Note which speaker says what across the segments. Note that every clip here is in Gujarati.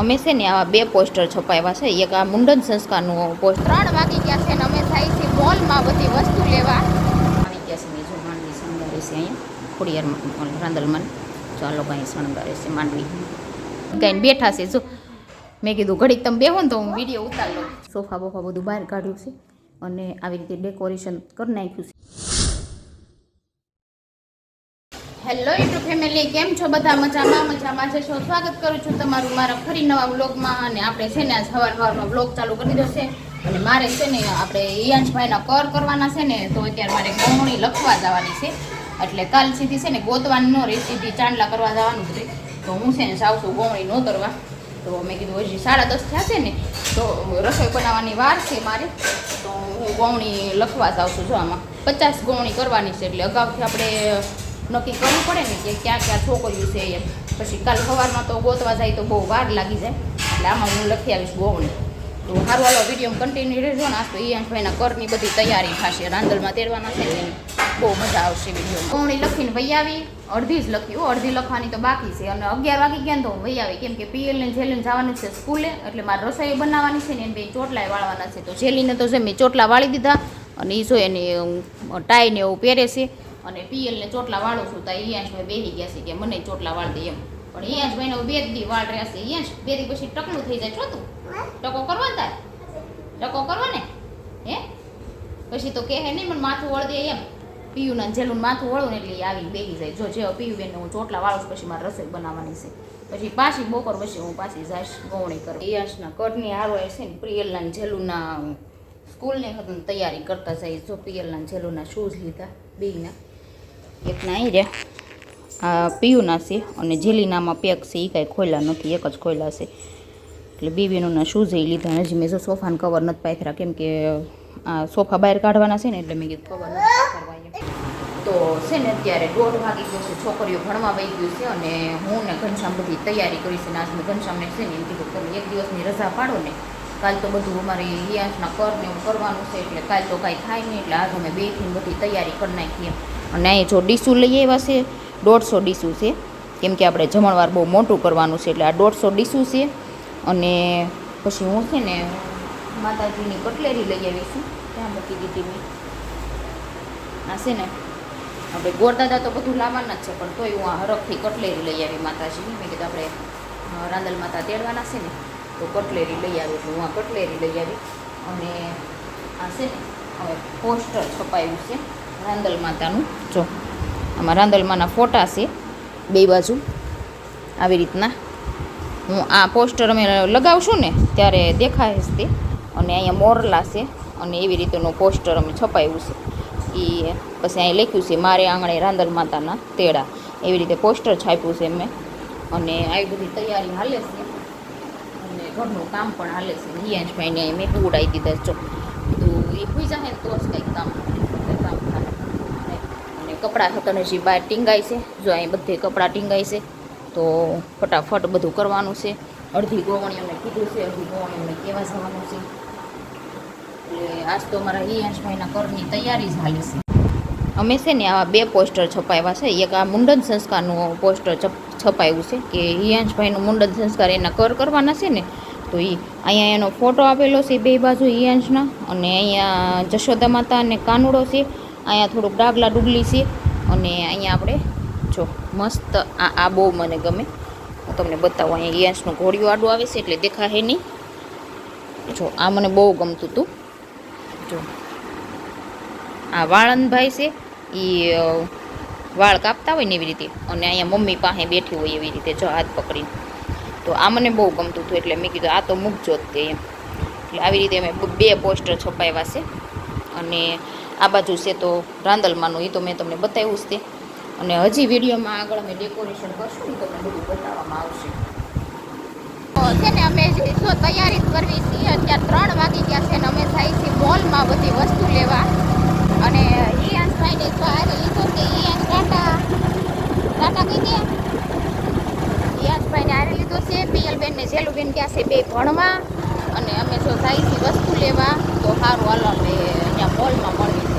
Speaker 1: અમે છે ને આવા બે પોસ્ટર છપાવ્યા છે. એક આ મુંડન સંસ્કારનું પોસ્ટર. ત્રણ વાગી ગયા છે ને અમે થાય છે મોલમાં બધી વસ્તુ લેવા. આવી ગયા છે બીજું માંડવી શણગારે છે અહીંયા ખોડિયાર રાંદલમાં. ચાલો કાંઈ શણગારે છે માંડવી. કાંઈ બેઠા છે જો. મેં કીધું ઘડીક તમે બેહો ને તો હું વીડિયો ઉતાર લઉં. સોફા બોફા બધું બહાર કાઢ્યું છે અને આવી રીતે ડેકોરેશન કરી નાખ્યું છે. હેલો યુટ્યુબ ફેમિલી કેમ છો બધા? મજામાં મજામાં જશો સ્વાગત કરું છું તમારું? મારા ફરી નવા વ્લોગમાં અને આપણે છે ને આજ સવાર સવારમાં વ્લોગ ચાલુ કરી દીધો છે. અને મારે છે ને આપણે ઈયાંશભાઈના કર કરવાના છે ને, તો અત્યારે મારે ગૌણી લખવા જવાની છે. એટલે કાલ સીધી છે ને ગોતવાની ન રહી, સીધી ચાંદલા કરવા જવાનું છે. તો હું છે ને સાવસું ગૌણી ન કરવા. તો મેં કીધું હજી સાડા દસ થયા છે ને, તો રસોઈ બનાવવાની વાર છે મારે. તો હું ગૌણી લખવા જાઉં છું જો આમાં. પચાસ ગૌણી કરવાની છે, એટલે અગાઉથી આપણે નક્કી કરવું પડે ને કે ક્યાં ક્યાં છોકરીઓ છે એમ. પછી કાલ સવારમાં તો ગોતવા જાય તો બહુ વાર લાગી જાય. એટલે આમાં હું લખી આવીશ ગોવણી તો સારું હાલો, વીડિયો કન્ટિન્યુ રહેજો ને. આજ તો ઈયાંશભાઈના કરની બધી તૈયારી થશે. રાંદલમાં તેરવાના છે ને. બહુ મજા આવશે વીડિયો. ગોવણી લખીને વહી આવી. અડધી જ લખી અડધી લખવાની તો બાકી છે. અને અગિયાર વાગી ગયા ને તો વહી આવી. કેમ કે પીએલ ને જેલીને જવાનું છે સ્કૂલે. એટલે મારે રસોઈ બનાવવાની છે ને. એને બે ચોટલાય વાળવાના છે. તો જેલીને તો છે મેં ચોટલા વાળી દીધા. અને એ જો એને ટાઈને એવું પહેરે છે. અને પીએલને ચોટલા વાળું છું તો ઈયાંશભાઈ બેહી ગયા છે કે મને ચોટલા વાળ દે એમ. પણ બે જ દી વાળ રહ્યા છે. ઈયાંશ બે દી પછી ટકલું થઈ જાય. છો તું. ટકો કરવા તાર? ટકો કરવો ને? હે? પછી તો કહે નહીં, મને માથું વળ દે એમ. પીયુના જેલું માથું વળું ને એટલે આવી બેસી જાય. જો, જે પીયુ બેન હું ચોટલા વાળું પછી મારે રસોઈ બનાવવાની છે. પછી પાછી બપોર પછી હું પાછી જઈશ ગૌણી કરું ઈયાંશના કટની હારો છે ને પ્રિયલના ને જેલુના સ્કૂલની તૈયારી કરતા જાય જો પિયલના જેલુના શૂઝ લીધા, બેયના. એકના અહીં રે આ પીયુના છે અને જેલીનામાં પેક છે એ કાંઈ ખોલ્યા નથી, એક જ ખોલ્યા છે. એટલે બેબીનોના શૂઝ એ લીધા હજી મેં જો સોફાને કવર નથી પાથરા કેમ કે આ સોફા બહાર કાઢવાના છે ને, એટલે મેં કીધું કવર નથી પાથરવા તો છે ને અત્યારે દોઢ વાગી ગયો છે, છોકરીઓ ભણવા વહી ગયું છે અને હું ને ઘનશ્યામ બધી તૈયારી કરી છે ને આજ મેં ઘનશ્યામને છે ને એમ કીધું તમે એક દિવસની રજા પાડો ને, કાલ તો બધું અમારે હિયાંશના કર ને એવું કરવાનું છે, એટલે કાલ તો કાંઈ થાય નહીં, એટલે આજ અમે બેથી બધી તૈયારી કરી નાખીએ. અને અહીં જો ડીસું લઈ આવ્યા છે, દોઢસો ડીસું છે. કેમ કે આપણે જમણવાર બહુ મોટું કરવાનું છે, એટલે આ દોઢસો ડીસું છે. અને પછી હું છે ને માતાજીની કટલેરી લઈ આવી છું ત્યાં મૂકી દીધી મેં. આ છે ને, આપણે ગોરદાદા તો બધું લાવવાના જ છે, પણ તોય હું આ હરખથી કટલેરી લઈ આવી માતાજીની. મેં કીધું આપણે રાંદલ માતા તેડવાના છે ને, તો કટલેરી લઈ આવી, એટલે હું આ કટલેરી લઈ આવી. અને આ છે ને, હવે પોસ્ટર છપાયું છે. રાંદલ માતાનું. જો, આમાં રાંદલમાના ફોટા છે, બે બાજુ. આવી રીતના. હું આ પોસ્ટર અમે લગાવશું ને, ત્યારે દેખાય છે અને અહીંયા મોરલા છે, અને એવી રીતેનું પોસ્ટર અમે છપાયું છે. એ પછી અહીં લખ્યું છે, મારે આંગણે રાંદલ માતાના તેડા. એવી રીતે પોસ્ટર છાપ્યું છે મેં અને આવી બધી તૈયારી હાલે છે. અને ઘરનું કામ પણ હાલે છે. હિયાંશભાઈને મેં ઉડાવી દીધા છે. તો એ હોઈ જાય તો જ કંઈક કામ. કપડાં થતા હજી બહાર ટીંગાય છે, જો અહીં બધે કપડાં ટીંગાય છે, તો ફટાફટ બધું કરવાનું છે. અડધી ગોવણીઓને કીધું છે, અડધી ગોવણીઓને કહેવા જવાનું છે. એટલે આજ તો અમારા હિયાંશભાઈના કરની તૈયારી જ હાલી છે. અમે છે ને આવા બે પોસ્ટર છપાવ્યા છે, એક આ મુંડન સંસ્કારનું પોસ્ટર છપાયું છે, કે હિયાંશભાઈનું મુંડન સંસ્કાર એના કર કરવાના છે ને, તો એ અહીંયા એનો ફોટો આપેલો છે બે બાજુ હિયાંશના અને અહીંયા જશોદા માતા અને કાનુડો છે અહીંયા થોડુંક ડાગલા ડુગલી છે અને અહીંયા આપણે જો મસ્ત આ આ બહુ મને ગમે. હું તમને બતાવું, અહીંયા હિયાંશનું ઘોડિયું આડું આવે છે એટલે દેખાશે નહીં. જો આ મને બહુ ગમતું હતું. જો આ વાળંદભાઈ છે એ વાળ કાપતા હોય ને એવી રીતે, અને અહીંયા મમ્મી પાસે બેઠી હોય એવી રીતે જો હાથ પકડીને. તો આ મને બહુ ગમતું હતું એટલે મેં કીધું આ તો મૂકજો જ તે એમ. એટલે આવી રીતે અમે બે પોસ્ટર છપાવ્યા છે. અને આ બાજુ છે તો રાંદલમાંનું એ તો મેં તમને બતાવ્યું તે. અને હજી વિડીયોમાં આગળ અમે ડેકોરેશન કરશું ને તમને બધું બતાવવામાં આવશે. છે ને, અમે જો તૈયારી કરવી છીએ, અત્યારે ત્રણ વાગી ગયા છે ને, અમે થાય છે મોલમાં બધી વસ્તુ લેવા. અને ઈયાંશભાઈને જો આરે લીધો કે ઈયાન ટાટા. ટાટા કહી દે ઈયાંશભાઈને આરે લીધો છે, પિયલબેન ને જેલુબેન ગયા છે બે ભણવા. અને અમે જો થાય છે વસ્તુ લેવા, તો સારું હાલો, અમે અહીંયા મોલમાં મળીએ.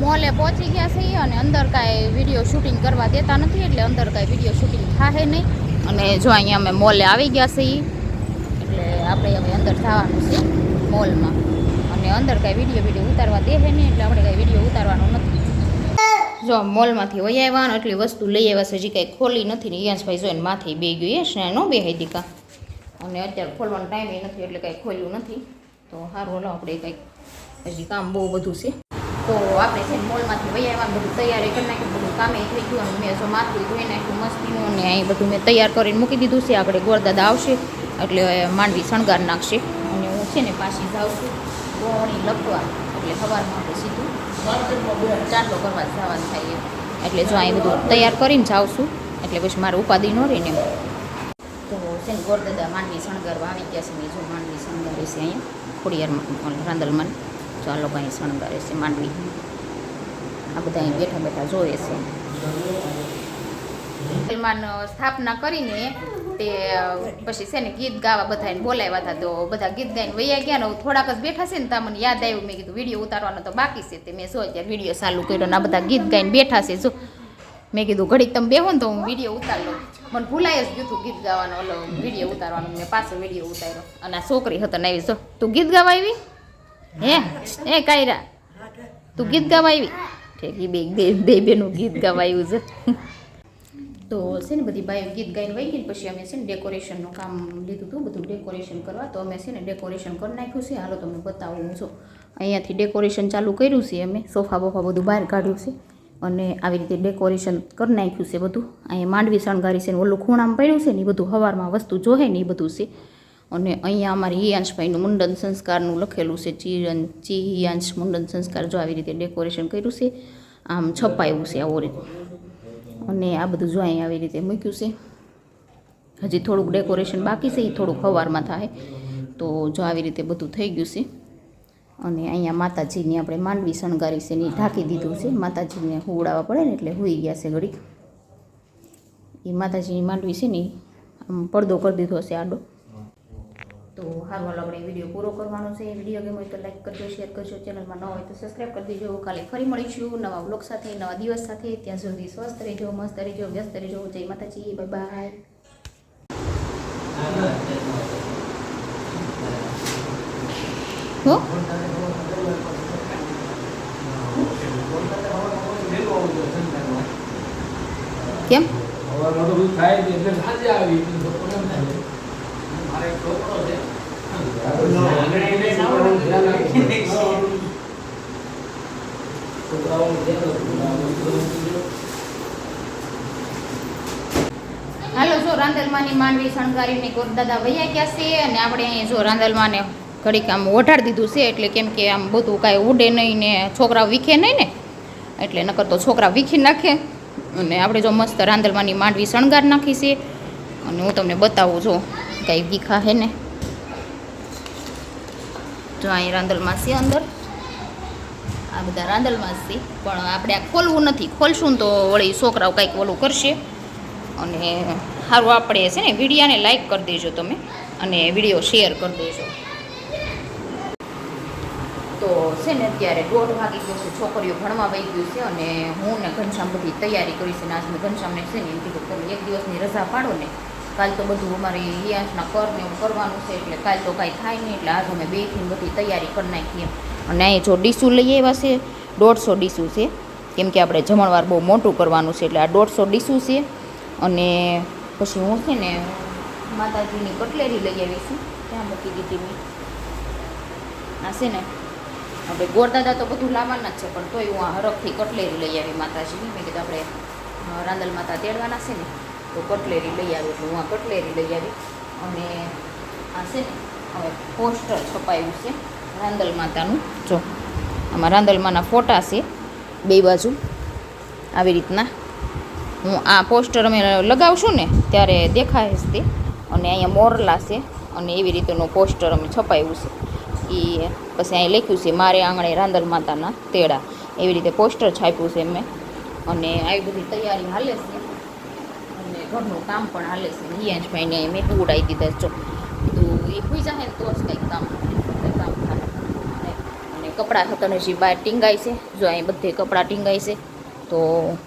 Speaker 1: મોલે પહોંચી ગયા છીએ અને અંદર કાંઈ વીડિયો શૂટિંગ કરવા દેતા નથી એટલે અંદર કાંઈ વીડિયો શૂટિંગ થાય નહીં. અને જો અહીંયા અમે મોલે આવી ગયા છીએ એટલે આપણે હવે અંદર જવાનું છે મોલમાં. અને અંદર કાંઈ વીડિયો વીડિયો ઉતારવા દે નહીં એટલે આપણે કાંઈ વીડિયો ઉતારવાનો નથી. જો મોલમાંથી વહી આવ્યા એટલી વસ્તુ લઈ આવ્યા છે, હજી કાંઈ ખોલી નથી ને યશભાઈ જોઈને માથે બે ગયું. યશ ને નો બે દીકા. અને અત્યારે ખોલવાનો ટાઈમ નથી એટલે કાંઈ ખોલ્યું નથી. તો સારું હલો, આપણે કંઈક હજી કામ બહુ બધું છે. તો આપણે છે મોલમાંથી વહી આવ્યા, બધું તૈયારી કરી નાખ્યું બધું કામે થઈ ગયું, અને મેં જો માથું ધોઈ નાખ્યું, મસ્તીનું ને અહીં બધું મેં તૈયાર કરીને મૂકી દીધું છે. આપણે ગોળદાદા આવશે, એટલે માંડવી શણગાર નાખશે, અને હું છે ને પાછી જાઉં છું ગોળણી લખવા, એટલે સવારમાં આપણે સીધું ચાંદલો કરવા જવાનું થાય એટલે જો અહીં બધું તૈયાર કરીને જાઉં છું, એટલે પછી મારે ઉપાધિ ન રહે ને તો છે ને ગોળદાદા માંડવી શણગારવા આવી ગયા છે ને જો માંડવી શણગાર છે અહીંયા ખોડિયાર રાંદલમાં. જો આ લોકો અહીં શણગારે છે, માંડવી. આ બધા અહીં બેઠા બેઠા જોવે છે. મુસલમાન સ્થાપના કરીને તે પછી છે ને ગીત ગાવા બધાને બોલાવ્યા હતા, તો બધા ગીત ગાઈને વૈયા ગયા ને થોડાક જ બેઠા છે ને ત્યાં મને યાદ આવ્યું, મેં કીધું વીડિયો ઉતારવાનો તો બાકી છે, તે મેં જો અત્યારે વીડિયો ચાલુ કર્યો ને આ બધા ગીત ગાઈને બેઠા છે, જો. મેં કીધું, ઘડીક તમે બેહો ને તો હું વીડિયો ઉતારી લઉં. મને ભૂલાય જ ગયું ગીત ગાવાનો, ઓલો વીડિયો ઉતારવાનો, મેં પાછો વીડિયો ઉતાર્યો. અને આ છોકરી હતો ને આવી, જો. તું ગીત ગાવા આવી? હે? હે, કાયરા? તું ગીત ગાવા આવી ઠેકી બે બે બેનું ગીત ગાવા છે. તો છે ને બધી બાયો ગીત ગાઈને વહી ગઈ પછી અમે છે ને ડેકોરેશનનું કામ લીધું હતું, બધું ડેકોરેશન કરવા. તો અમે છે ને ડેકોરેશન કરી નાખ્યું છે. હાલો તમને બતાવું છું. અહીંયાથી ડેકોરેશન ચાલુ કર્યું છે અમે. સોફા બોફા બધું બહાર કાઢ્યું છે. અને આવી રીતે ડેકોરેશન કરી નાખ્યું છે બધું. અહીંયા માંડવી શણગારી છે ને ઓલું ખૂણામાં પડ્યું છે ને એ બધું હવારમાં વસ્તુ જોહે ને એ બધું છે. અને અહીંયા અમારે હિયાંશભાઈનું મુંડન સંસ્કારનું લખેલું છે, ચિરન, ચી હિયાંશ મુંડન સંસ્કાર જો આવી રીતે ડેકોરેશન કર્યું છે, આમ છપાયું છે આવો રીતે. અને આ બધું જો અહીં આવી રીતે મૂક્યું છે. હજી થોડુંક ડેકોરેશન બાકી છે, એ થોડુંક હવારમાં થાય. તો જો આવી રીતે બધું થઈ ગયું છે. અને અહીંયા માતાજીની આપણે માંડવી શણગારી છે ને ઢાંકી દીધું છે. માતાજીને હુવડાવવા પડે ને એટલે હુઈ ગયા છે ઘડીક. એ માતાજીની માંડવી છે ને આમ પડદો કરી દીધો છે આડો. તો સારું હાલ, આપણે વીડિયો પૂરો કરવાનો છે. વીડિયો ગેમ હોય તો લાઈક કરજો શેર કરજો. ચેનલમાં ન હોય તો સબસ્ક્રાઈબ કરી દેજો. કાલે ફરી મળીશું નવા બ્લોગ સાથે, નવા દિવસ સાથે. ત્યાં સુધી સ્વસ્થ રહેજો, મસ્ત રહેજો, વ્યસ્ત રહેજો. જય માતાજી બાય બાય હો? કેમ?
Speaker 2: બધું થાય એટલે સાંજે આવી એટલે બપોરે એમ થાય. મારે એક છોકરો છે. છોકરાઓનું ધ્યાન રાખવું. છોકરાઓનું ધ્યાન રાખવું.
Speaker 1: હાલો, જો રાંધલમાની માંડવી શણગારીને ગોરદાદા વૈયા ગયા છે અને આપણે અહીંયા જો રાંદલમાને ઘડીક આમ ઓઢાડી દીધું છે, એટલે કેમ કે આમ બધું કાંઈ ઉડે નહીં ને છોકરા વીખે નહીં ને, એટલે નકર તો છોકરા વીખી નાખે. અને આપણે જો મસ્ત રાંધલમાની માંડવી શણગાર નાખી છે. અને હું તમને બતાવું જો, કાંઈ વીખા હે ને. જો અહીં રાંદલમાં છે અંદર. આ બધા રાંદલમાં છે પણ આપણે આ ખોલવું નથી. ખોલશું તો વળી છોકરાઓ કાંઈક ઓલું કરશે. અને સારું આપણે છે ને વિડીયાને લાઈક કરી દેજો તમે અને વીડિયો શેર કરી દેજો. તો છે ને અત્યારે દોઢ વાગી ગયો છે. છોકરીઓ ભણવા વહી ગયું છે અને હું ને ઘનશ્યામ બધી તૈયારી કરી છે ને આજ મેં ઘનશ્યામને છે ને એમ કીધું એક દિવસની રજા પાડો ને કાલ તો બધું અમારે રિયાસના કરને એવું કરવાનું છે, એટલે કાલ તો કાંઈ થાય નહીં, એટલે આજ અમે બેથી બધી તૈયારી કરી નાખીએ. અને અહીં જો ડીસું લઈ આવ્યા છે, દોઢસો ડીસું છે. કેમ કે આપણે જમણવાર બહુ મોટું કરવાનું છે, એટલે આ દોઢસો ડીસું છે. અને પછી હું છે ને માતાજીની કટલેરી લઈ આવી છું, ત્યાં મૂકી દીધી મેં. આ છે ને, આપણે ગોરદાદા તો બધું લાવવાના જ છે, પણ તોય હું આ હરખથી કટલેરી લઈ આવી માતાજીની. મેં કીધું આપણે રાંદલ માતા તેડવાના છે ને તો કટલેરી લઈ આવી, એટલે હું આ કટલેરી લઈ આવી અને આ છે ને, હવે પોસ્ટર છપાયું છે રાંદલ માતાનું. જો, આમાં રાંદલમાના ફોટા છે બે બાજુ. આવી રીતના હું આ પોસ્ટર અમે લગાવશું ને, ત્યારે દેખાય છે અને અહીંયા મોરલા છે અને એવી રીતેનું પોસ્ટર અમે છપાયું છે. એ પછી અહીં લખ્યું છે, મારે આંગણે રાંદલ માતાના તેડા. એવી રીતે પોસ્ટર છાપ્યું છે મેં અને આવી બધી તૈયારી હાલે છે. ઘરનું કામ પણ હાલે છે. રિયાંશભાઈને મેં ઉડાવી દીધા. જો બધું એ હોઈ જાય ને તો જ કંઈક કામ કામ થાય. અને કપડાં થતાં હજી બહાર ટીંગાય છે. જો અહીં બધે કપડાં ટીંગાય છે, તો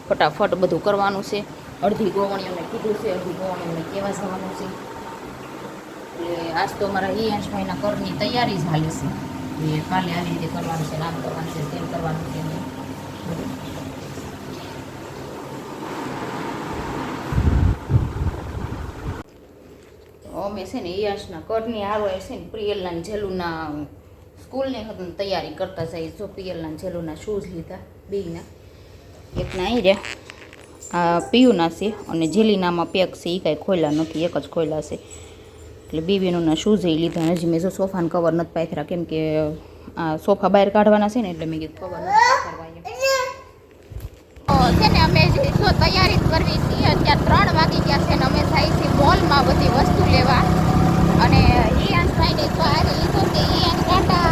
Speaker 1: ફટાફટ બધું કરવાનું છે. અડધી ગોવણીઓને કીધું છે, અડધી ગોવણીઓને કહેવા જવાનું છે. એટલે આજ તો અમારા ઈયાંશભાઈના ઘરની તૈયારી જ હાલે છે. એ કાલે આવી રીતે કરવાનું છે નામ કરવાનું છે, તેમ કરવાનું છે બધું. અમે છે ને યશના ઘરની આરો છે ને પ્રિયલના જેલુના સ્કૂલની હતી તૈયારી કરતા જઈએ. જો પિયલના જેલુના શૂઝ લીધા, બેના. એકના અહીં રહ્યા. પીયુના છે અને જેલીનામાં પેક છે એ કાંઈ ખોલ્યા નથી, એક જ ખોલ્યા છે. એટલે બીબીનુંના શૂઝ એ લીધા. હજી મેં જો સોફાનું કવર નથી પાથરા કેમ કે આ સોફા બહાર કાઢવાના છે ને, એટલે મેં કીધું કવર નથી કરવા છે ને, અમે જે તૈયારી કરવી છીએ, અત્યારે ત્રણ વાગી ગયા છે ને, અમે જાય છીએ મોલમાં બધી વસ્તુ લેવા. અને ઈયાંશભાઈને જો આજે લીધો છે ઈયાન ટાટા.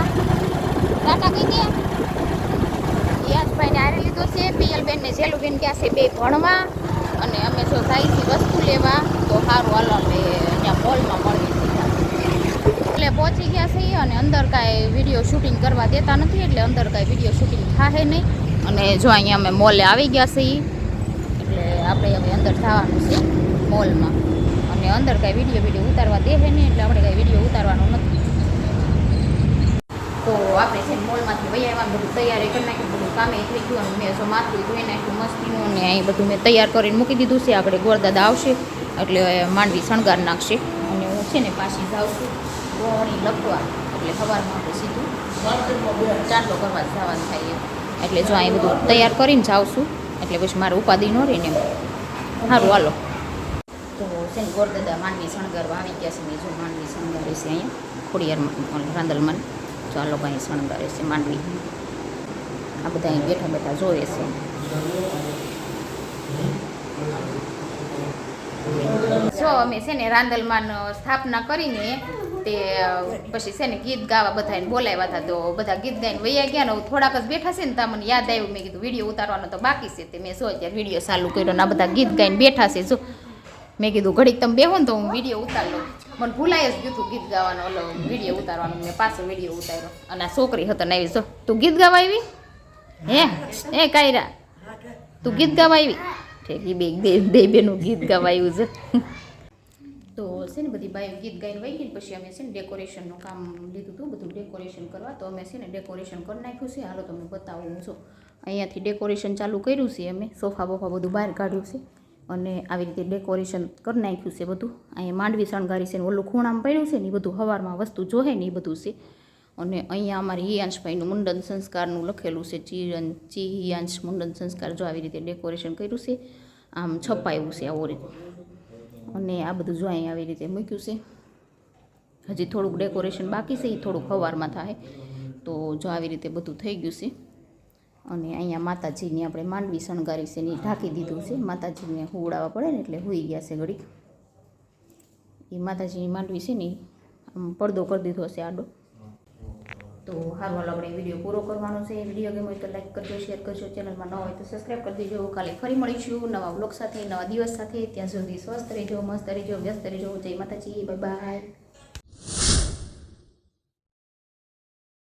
Speaker 1: ટાટા કઈ ગયા ભાઈને આરે લીધો છે, પિયલબેન ને જેલુબેન ગયા છે બે ભણવા. અને અમે જો જાય છીએ વસ્તુ લેવા, તો સારું હાલો અમે અહીંયા મોલમાં મળીએ એટલે પહોંચી ગયા છીએ અને અંદર કાંઈ વીડિયો શૂટિંગ કરવા દેતા નથી, એટલે અંદર કાંઈ વીડિયો શૂટિંગ થાય નહીં. અને જો અહીંયા અમે મોલે આવી ગયા છીએ, એટલે આપણે હવે અંદર જવાનું છે મોલમાં. અને અંદર કાંઈ વીડિયો વીડિયો ઉતારવા દે નહીં, એટલે આપણે કાંઈ વીડિયો ઉતારવાનો નથી. તો આપણે છે મોલમાંથી વહી બધું તૈયારી કરી નાખ્યું, બધું કામે થઈ ગયું મેં જો માથું ધોઈ નાખ્યું, મસ્તીનું, અને અહીં બધું મેં તૈયાર કરીને મૂકી દીધું છે. આપણે ગોળદાદા આવશે, એટલે માંડવી શણગાર નાખશે. અને હું છે ને પાછી જાઉં છું ગોળી લખવા, એટલે સવારમાં આપણે સીધું ચાંદલો કરવા જવાનું થાય. એટલે જો અહીં બધું તૈયાર કરીને જાઉં છું એટલે પછી મારે ઉપાધિ ન રહે ને સારું હાલો. તો છે ને ગોરદાદા માંડવી શણગારવા આવી ગયા છે ને, જો માંડવી શણગારે છે અહીંયા, ખોડિયારમાં, રાંદલમાં. ચાલો અહીં શણગારે છે માંડવી આ બધા અહીં બેઠા બેઠા જોવે છે. જો અમે છે ને રાંદલમાં સ્થાપના કરીને તે પછી છે ને ગીત ગાવા બધાને બોલાવ્યા હતા તો બધા ગીત ગાઈને વૈયા ગયા ને થોડાક જ બેઠા છે ને ત્યાં મને યાદ આવ્યું. મેં કીધું વીડિયો ઉતારવાનો તો બાકી છે તે મેં જો અત્યારે વીડિયો ચાલુ કર્યો ને આ બધા ગીત ગાઈને બેઠા છે. જો મેં કીધું ઘડીક તમે બેહો ને તો હું વીડિયો ઉતાર લઉં. મને ભૂલાય જ ગયું ગીત ગાવાનો. ઓલો વીડિયો ઉતારવાનો. મેં પાછો વીડિયો ઉતાર્યો. અને આ છોકરી હતો ને આવી. જો તું ગીત ગાવા આવી? હે? હે, કાયરા? તું ગીત ગાવા આવી? ઠેકી બે બે બેનું ગીત ગાવા આવ્યું છે. તો છે ને બધી બાયો ગીત ગાઈને વહી ગઈ પછી અમે છે ને ડેકોરેશનનું કામ લીધું હતું, બધું ડેકોરેશન કરવા. તો અમે છે ને ડેકોરેશન કરી નાખ્યું છે. હાલો તમને બતાવું હું છું. અહીંયાથી ડેકોરેશન ચાલુ કર્યું છે અમે. સોફા બોફા બધું બહાર કાઢ્યું છે અને આવી રીતે ડેકોરેશન કરી નાખ્યું છે બધું. અહીંયા માંડવી શણગારી છે ને ઓલું ખૂણામાં પડ્યું છે ને એ બધું હવારમાં વસ્તુ જોહે ને એ બધું છે. અને અહીંયા અમારે હિયાંશભાઈનું મુંડન સંસ્કારનું લખેલું છે. ચીરન, ચી હિયાંશ મુંડન સંસ્કાર જો આવી રીતે ડેકોરેશન કર્યું છે, આમ છપાયું છે આવો રીતે. અને આ બધું જો અહીં આવી રીતે મૂક્યું છે. હજી થોડુંક ડેકોરેશન બાકી છે એ થોડુંક હવારમાં થાય. તો જો આવી રીતે બધું થઈ ગયું છે. અને અહીંયા માતાજીની આપણે માંડવી શણગારી છે ને ઢાંકી દીધું છે. માતાજીને હુવડાવવા પડે ને એટલે હુઈ ગયા છે ઘડીક. એ માતાજીની માંડવી છે ને આમ પડદો કરી દીધો છે આડો. તો હારું, હાલ, આપણે વીડિયો પૂરો કરવાનો છે. વીડિયો ગમે હોય તો લાઈક કરજો શેર કરજો. ચેનલમાં ન હોય તો સબસ્ક્રાઈબ કરી દેજો. કાલે ફરી મળીશું નવા બ્લોગ સાથે, નવા દિવસ સાથે. ત્યાં સુધી સ્વસ્થ રહેજો, મસ્ત રહેજો, વ્યસ્ત રહેજો. જય માતાજી બાય બાય